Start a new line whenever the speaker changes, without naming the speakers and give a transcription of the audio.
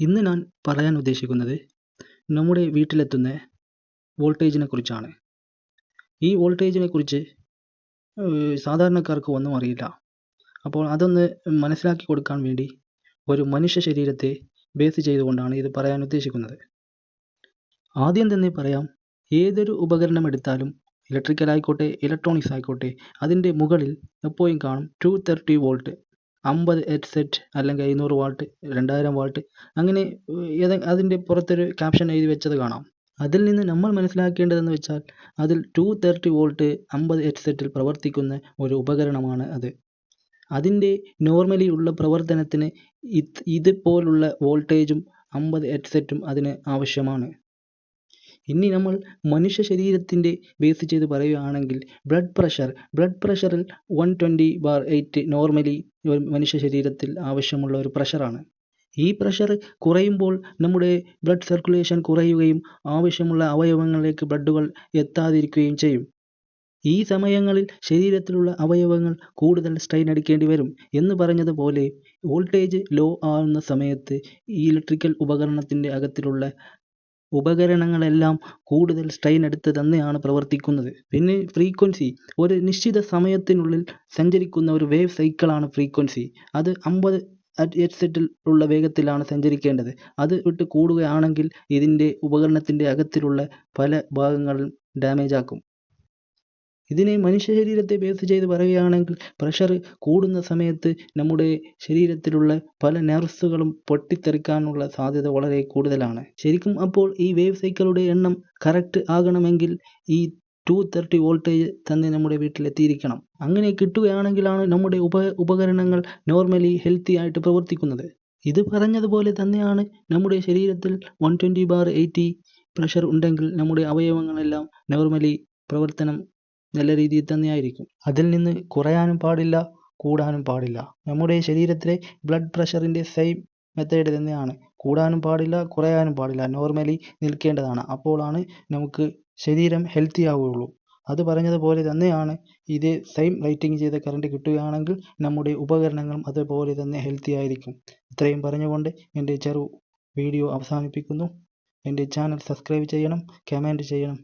ഇന്ന് ഞാൻ പറയാൻ ഉദ്ദേശിക്കുന്നത് നമ്മുടെ വീട്ടിലെത്തുന്ന വോൾട്ടേജിനെ കുറിച്ചാണ് ഈ വോൾട്ടേജിനെ കുറിച്ച് സാധാരണക്കാർക്ക് ഒന്നും അറിയില്ല. അപ്പോൾ അതൊന്ന് മനസ്സിലാക്കി കൊടുക്കാൻ വേണ്ടി ഒരു മനുഷ്യ ശരീരത്തെ ബേസ് ചെയ്തുകൊണ്ടാണ് ഇത് പറയാൻ ഉദ്ദേശിക്കുന്നത്. ആദ്യം തന്നെ പറയാം ഏതൊരു ഉപകരണം എടുത്താലും ഇലക്ട്രിക്കൽ ആയിക്കോട്ടെ ഇലക്ട്രോണിക്സ് ആയിക്കോട്ടെ അതിന്റെ മുകളിൽ എപ്പോഴും കാണും ടു തേർട്ടി വോൾട്ട് അമ്പത് ഹെഡ്സെറ്റ് അല്ലെങ്കിൽ അഞ്ഞൂറ് വാട്ട് രണ്ടായിരം വാട്ട് അങ്ങനെ അതിന്റെ പുറത്തൊരു ക്യാപ്ഷൻ എഴുതി വെച്ചത് കാണാം. അതിൽ നിന്ന് നമ്മൾ മനസ്സിലാക്കേണ്ടതെന്ന് വെച്ചാൽ അതിൽ ടു തേർട്ടി വോൾട്ട് അമ്പത് ഹെഡ്സെറ്റിൽ പ്രവർത്തിക്കുന്ന ഒരു ഉപകരണമാണ് അത്. അതിന്റെ നോർമലി ഉള്ള പ്രവർത്തനത്തിന് ഇത് ഇതുപോലുള്ള വോൾട്ടേജും അമ്പത് ഹെഡ്സെറ്റും അതിന് ആവശ്യമാണ്. ഇനി നമ്മൾ മനുഷ്യ ശരീരത്തിന്റെ ബേസ് ചെയ്ത് പറയുകയാണെങ്കിൽ blood pressure blood പ്രഷറിൽ one twenty by eight normally മനുഷ്യ ശരീരത്തിൽ ആവശ്യമുള്ള ഒരു പ്രഷറാണ് ഈ പ്രഷർ കുറയുമ്പോൾ നമ്മുടെ ബ്ലഡ് സർക്കുലേഷൻ കുറയുകയും ആവശ്യമുള്ള അവയവങ്ങളിലേക്ക് ബ്ലഡുകൾ എത്താതിരിക്കുകയും ചെയ്യും. ഈ സമയങ്ങളിൽ ശരീരത്തിലുള്ള അവയവങ്ങൾ കൂടുതൽ സ്ട്രെയിൻ അടിക്കേണ്ടി വരും എന്ന് പറഞ്ഞതുപോലെ വോൾട്ടേജ് ലോ ആവുന്ന സമയത്ത് ഈ ഇലക്ട്രിക്കൽ ഉപകരണത്തിന്റെ അകത്തിലുള്ള ഉപകരണങ്ങളെല്ലാം കൂടുതൽ സ്ട്രെയിൻ എടുത്ത് തന്നെയാണ് പ്രവർത്തിക്കുന്നത്. പിന്നെ ഫ്രീക്വൻസി ഒരു നിശ്ചിത സമയത്തിനുള്ളിൽ സഞ്ചരിക്കുന്ന ഒരു വേവ് സൈക്കിളാണ് ഫ്രീക്വൻസി അത് അമ്പത് ഹെഡ്സെറ്റിൽ ഉള്ള വേഗത്തിലാണ് സഞ്ചരിക്കേണ്ടത്. അത് വിട്ട് കൂടുകയാണെങ്കിൽ ഇതിന്റെ ഉപകരണത്തിന്റെ അകത്തിലുള്ള പല ഭാഗങ്ങളും ഡാമേജ് ആക്കും. ഇതിനെ മനുഷ്യ ശരീരത്തെ ബേസ് ചെയ്ത് പറയുകയാണെങ്കിൽ പ്രഷർ കൂടുന്ന സമയത്ത് നമ്മുടെ ശരീരത്തിലുള്ള പല നെർവ്സുകളും പൊട്ടിത്തെറിക്കാനുള്ള സാധ്യത വളരെ കൂടുതലാണ്. ശരിക്കും അപ്പോൾ ഈ വേവ് സൈക്കിളുടെ എണ്ണം കറക്റ്റ് ആകണമെങ്കിൽ ഈ ടു തേർട്ടി വോൾട്ടേജ് തന്നെ നമ്മുടെ വീട്ടിലെത്തിയിരിക്കണം അങ്ങനെ കിട്ടുകയാണെങ്കിലാണ് നമ്മുടെ ഉപ ഉപകരണങ്ങൾ നോർമലി ഹെൽത്തി ആയിട്ട് പ്രവർത്തിക്കുന്നത്. ഇത് പറഞ്ഞതുപോലെ തന്നെയാണ് നമ്മുടെ ശരീരത്തിൽ one twenty by eighty pressure ഉണ്ടെങ്കിൽ നമ്മുടെ അവയവങ്ങളെല്ലാം നോർമലി പ്രവർത്തനം നല്ല രീതിയിൽ തന്നെയായിരിക്കും. അതിൽ നിന്ന് കുറയാനും പാടില്ല കൂടാനും പാടില്ല. നമ്മുടെ ശരീരത്തിലെ ബ്ലഡ് പ്രഷറിന്റെ സെയിം മെത്തേഡ് തന്നെയാണ്. കൂടാനും പാടില്ല കുറയാനും പാടില്ല. നോർമലി നിൽക്കേണ്ടതാണ്. അപ്പോഴാണ് നമുക്ക് ശരീരം ഹെൽത്തി ആവുകയുള്ളൂ. അത് പറഞ്ഞതുപോലെ തന്നെയാണ് ഇത് സെയിം റൈറ്റിംഗ് ചെയ്ത കറണ്ട് കിട്ടുകയാണെങ്കിൽ നമ്മുടെ ഉപകരണങ്ങളും അതുപോലെ തന്നെ ഹെൽത്തി ആയിരിക്കും. ഇത്രയും പറഞ്ഞുകൊണ്ട് എന്റെ ചെറു വീഡിയോ അവസാനിപ്പിക്കുന്നു. എന്റെ ചാനൽ സബ്സ്ക്രൈബ് ചെയ്യണം കമന്റ് ചെയ്യണം.